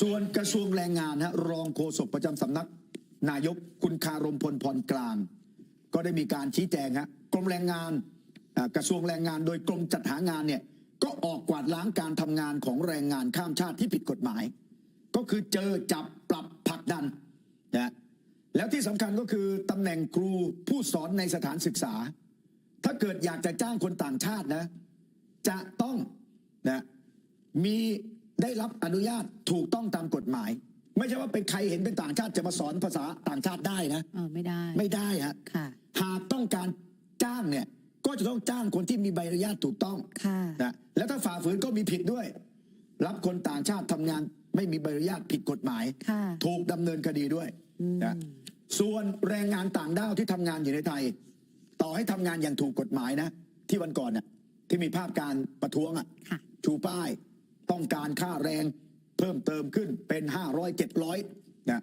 ส่วนกระทรวงแรงงานฮะรองโฆษกประจำสำนัก นายกคุณคารมพลพรกลาง ก็ได้มีการชี้แจงฮะกรมแรงงานกระทรวงแรงงานโดยกรมจัดหางานเนี่ยก็ออกกวาดล้างการทำงานของแรงงานข้ามชาติที่ผิดกฎหมาย ก็คือเจอจับปรับผลักดันนะแล้วที่สำคัญก็คือตำแหน่งครูผู้สอนในสถานศึกษา ถ้าเกิดอยากจะจ้างคนต่างชาตินะ จะต้องนะมี ได้รับอนุญาตถูกต้องตามกฎหมาย ไม่ใช่ว่าเป็นใครเห็นเป็นต่างชาติจะมาสอนภาษาต่างชาติได้นะเออไม่ได้ไม่ได้ฮะค่ะ หากต้องการจ้างเนี่ยก็จะต้องจ้างคนที่มีใบอนุญาตถูกต้องค่ะนะแล้วถ้าฝ่าฝืนก็มีผิดด้วย รับคนต่างชาติทำงานไม่มีใบอนุญาตผิดกฎหมายค่ะถูกดำเนินคดีด้วยนะส่วนแรงงานต่างด้าวที่ทำงานอยู่ในไทย ต่อให้ทำงานอย่างถูกกฎหมายนะ ที่วันก่อนน่ะที่มีภาพการประท้วงอะค่ะชูป้าย ต้องการค่าแรงเพิ่มเติมขึ้นเป็นห้าร้อยเจ็ดร้อยนะ